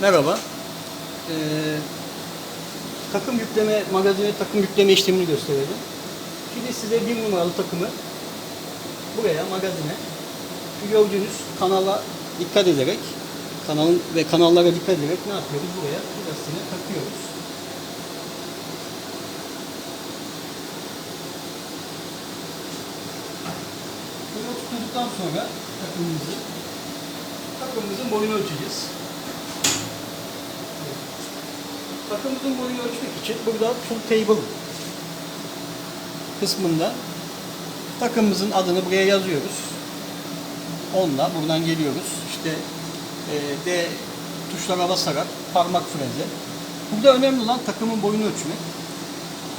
Merhaba. Ee, takım yükleme, magazine takım yükleme işlemini gösterelim. Şimdi size bir numaralı takımı buraya, magazine, gördüğünüz kanala dikkat ederek, kanalın ve kanallara dikkat ederek ne yapıyoruz? Buraya burasını takıyoruz. Bunu tutturduktan sonra takımımızı, takımımızın boyunu ölçeceğiz. Takımımızın boyunu ölçmek için burada full table kısmında takımımızın adını buraya yazıyoruz. Onunla buradan geliyoruz. İşte e, D tuşlara basarak parmak freze. Burada önemli olan takımın boyunu ölçmek.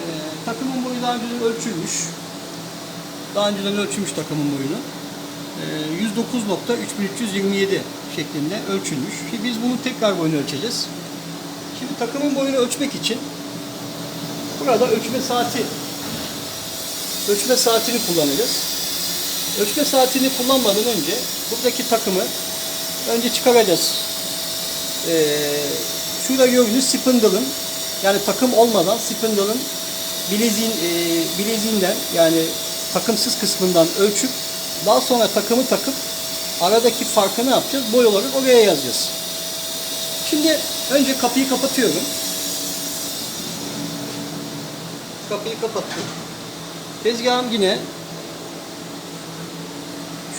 E, takımın boyu daha önceden ölçülmüş. Daha önceden ölçülmüş takımın boyunu. E, 109.3327 şeklinde ölçülmüş. Şimdi biz bunu tekrar boyunu ölçeceğiz. Takımın boyunu ölçmek için burada ölçme saati ölçme saatini kullanacağız. Ölçme saatini kullanmadan önce buradaki takımı önce çıkaracağız. Ee, şurada gördüğünüz spindle'ın yani takım olmadan spindle'ın bileziğin, e, bileziğinden yani takımsız kısmından ölçüp daha sonra takımı takıp aradaki farkı ne yapacağız? Boy olarak oraya yazacağız. Şimdi önce kapıyı kapatıyorum. Kapıyı kapattım. Tezgahım yine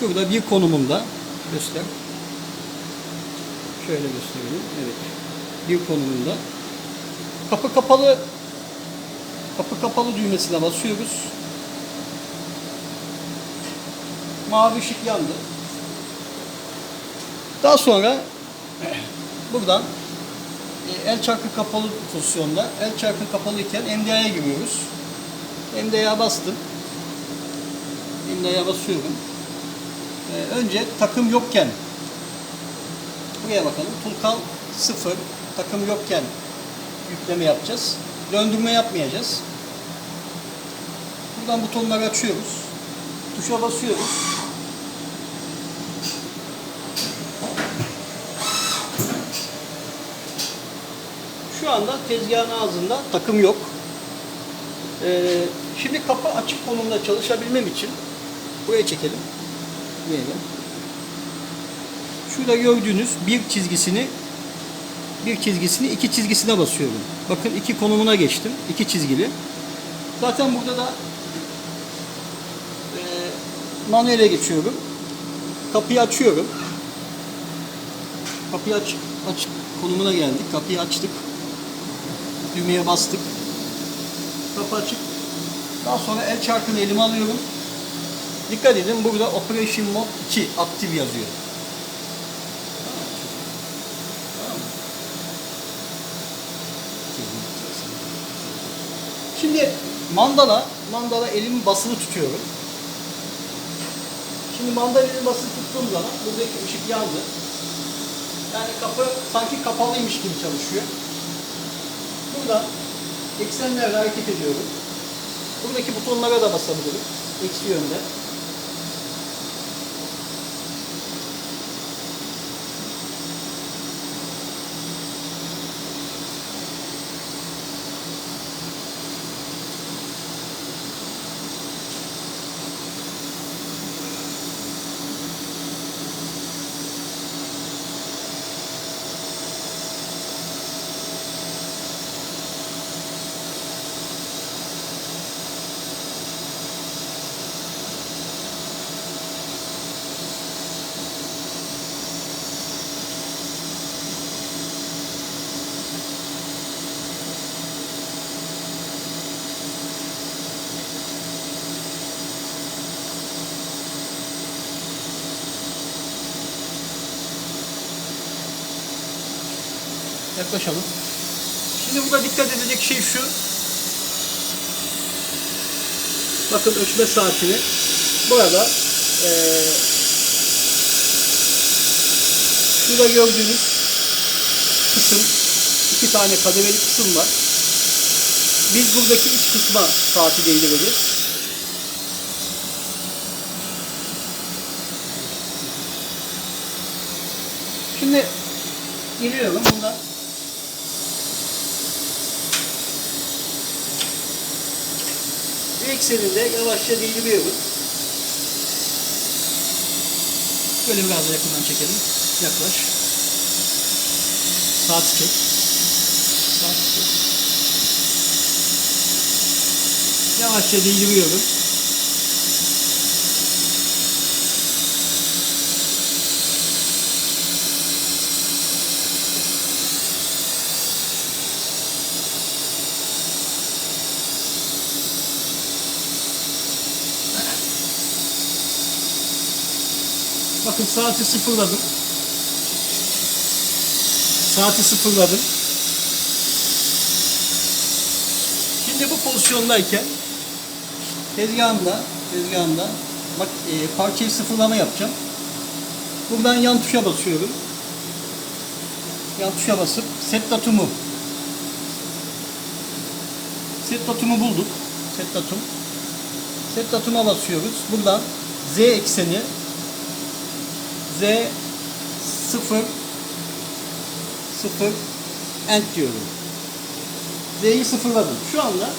şurada bir konumunda göster. Şöyle göstereyim. Evet. Bir konumunda. Kapı kapalı kapı kapalı düğmesine basıyoruz. Mavi ışık yandı. Daha sonra buradan e, el çarkı kapalı pozisyonda el çarkı kapalı iken MDA'ya giriyoruz. MDA'ya bastım. MDA'ya basıyorum. Ee, önce takım yokken buraya bakalım. Tulkal 0 takım yokken yükleme yapacağız. Döndürme yapmayacağız. Buradan butonları açıyoruz. Tuşa basıyoruz. Anda tezgahın ağzında takım yok. Ee, şimdi kapı açık konumda çalışabilmem için buraya çekelim. Diyelim. Şurada gördüğünüz bir çizgisini bir çizgisini iki çizgisine basıyorum. Bakın iki konumuna geçtim. iki çizgili. Zaten burada da e, manuele geçiyorum. Kapıyı açıyorum. Kapıyı aç, açık konumuna geldik. Kapıyı açtık. Düğmeye bastık. Kapı açık. Daha sonra el çarkını elime alıyorum. Dikkat edin burada Operation Mode 2 aktif yazıyor. Şimdi mandala, mandala elimin basılı tutuyorum. Şimdi mandala elimi basılı tuttuğum zaman buradaki ışık yandı. Yani kapı sanki kapalıymış gibi çalışıyor. Burada eksenlerle hareket ediyorum. Buradaki butonlara da basabilirim. Eksi yönde. Yaklaşalım. Şimdi burada dikkat edilecek şey şu. Bakın ölçme saatini. Burada eee şurada gördüğünüz kısım iki tane kademeli kısım var. Biz buradaki iç kısma saati değdireceğiz. Şimdi geliyorum bunda. Ekseninde yavaşça değdiriyorum. Böyle biraz da yakından çekelim. Yaklaş. Saati çek. Saati çek. Yavaşça değdiriyorum. Bakın saati sıfırladım. Saati sıfırladım. Şimdi bu pozisyondayken tezgahımda, tezgahımda bak e, parçayı sıfırlama yapacağım. Buradan yan tuşa basıyorum. Yan tuşa basıp set datumu set datumu bulduk. Set datum. Set datuma basıyoruz. Buradan Z ekseni Z 0 0 end diyorum. Z'yi sıfırladım. Şu anda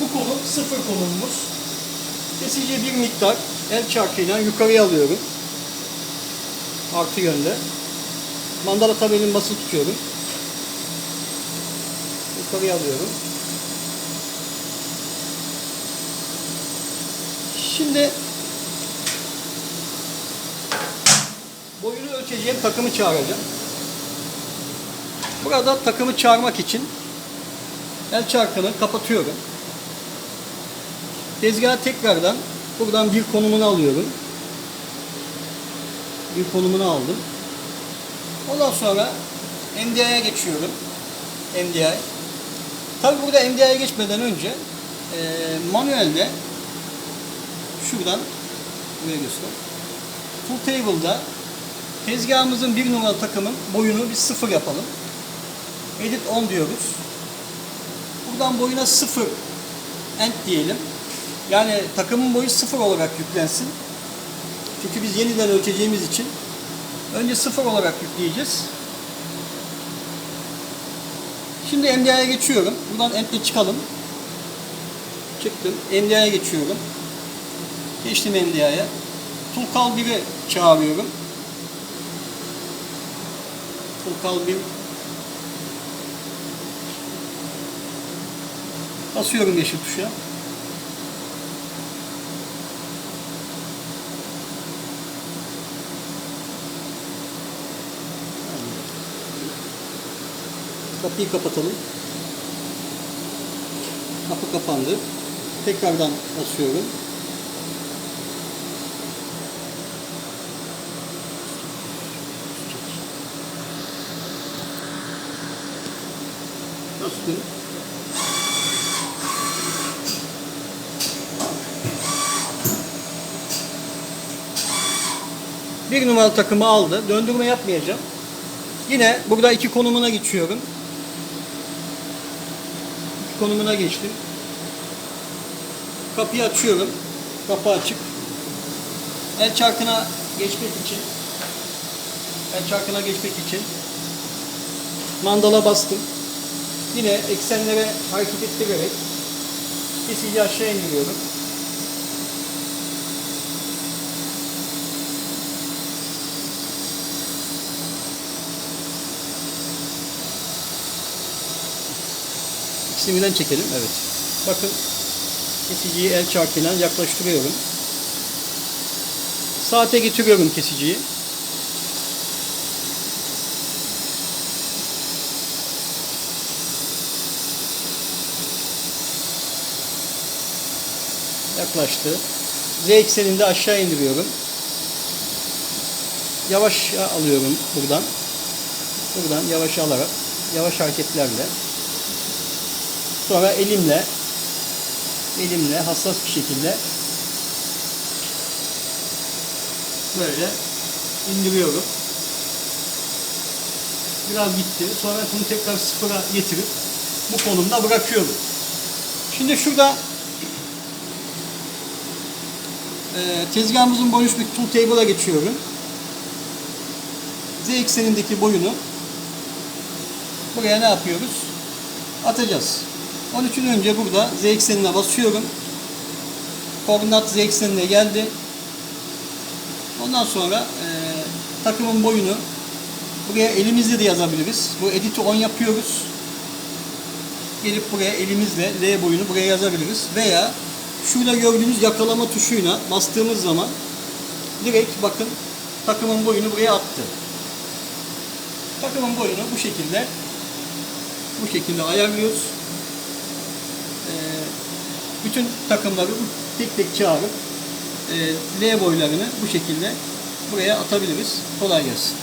bu konum sıfır konumumuz. Kesici bir miktar el çarkıyla yukarıya alıyorum. Artı yönde. Mandala tabelin basılı tutuyorum. Yukarıya alıyorum. Şimdi ölçeceğim takımı çağıracağım. Burada takımı çağırmak için el çarkını kapatıyorum. Tezgahı tekrardan buradan bir konumunu alıyorum. Bir konumunu aldım. Ondan sonra MDI'ye geçiyorum. MDI. Tabi burada MDI'ye geçmeden önce e, manuelde şuradan buraya göster. Full Table'da tezgahımızın bir numaralı takımın boyunu bir sıfır yapalım. Edit 10 diyoruz. Buradan boyuna sıfır end diyelim. Yani takımın boyu sıfır olarak yüklensin. Çünkü biz yeniden ölçeceğimiz için önce sıfır olarak yükleyeceğiz. Şimdi MDI'ye geçiyorum. Buradan end'le çıkalım. Çıktım. MDI'ye geçiyorum. Geçtim MDI'ye. Tulkal 1'i çağırıyorum. Tulkal 1 Basıyorum yeşil tuşa. Kapıyı kapatalım. Kapı kapandı. Tekrardan basıyorum. Bastım. Bir numaralı takımı aldı. Döndürme yapmayacağım. Yine burada iki konumuna geçiyorum. İki konumuna geçtim. Kapıyı açıyorum. Kapı açık. El çarkına geçmek için el çarkına geçmek için mandala bastım. Yine eksenlere hareket ettirerek kesici aşağı indiriyorum. İkisini birden çekelim. Evet. Bakın kesiciyi el çarkıyla yaklaştırıyorum. Saate getiriyorum kesiciyi. Yaklaştı. Z ekseninde aşağı indiriyorum. Yavaş alıyorum buradan. Buradan yavaş alarak, yavaş hareketlerle. Sonra elimle, elimle hassas bir şekilde böyle indiriyorum. Biraz gitti. Sonra bunu tekrar sıfıra getirip bu konumda bırakıyorum. Şimdi şurada e, tezgahımızın boyunu bir tool table'a geçiyorum. Z eksenindeki boyunu buraya ne yapıyoruz? Atacağız. Onun için önce burada Z eksenine basıyorum. Koordinat Z eksenine geldi. Ondan sonra e, takımın boyunu buraya elimizle de yazabiliriz. Bu edit'i 10 yapıyoruz. Gelip buraya elimizle L boyunu buraya yazabiliriz. Veya şurada gördüğünüz yakalama tuşuyla bastığımız zaman direkt bakın takımın boyunu buraya attı. Takımın boyunu bu şekilde bu şekilde ayarlıyoruz. Bütün takımları tek tek çağırıp e, L boylarını bu şekilde buraya atabiliriz. Kolay gelsin.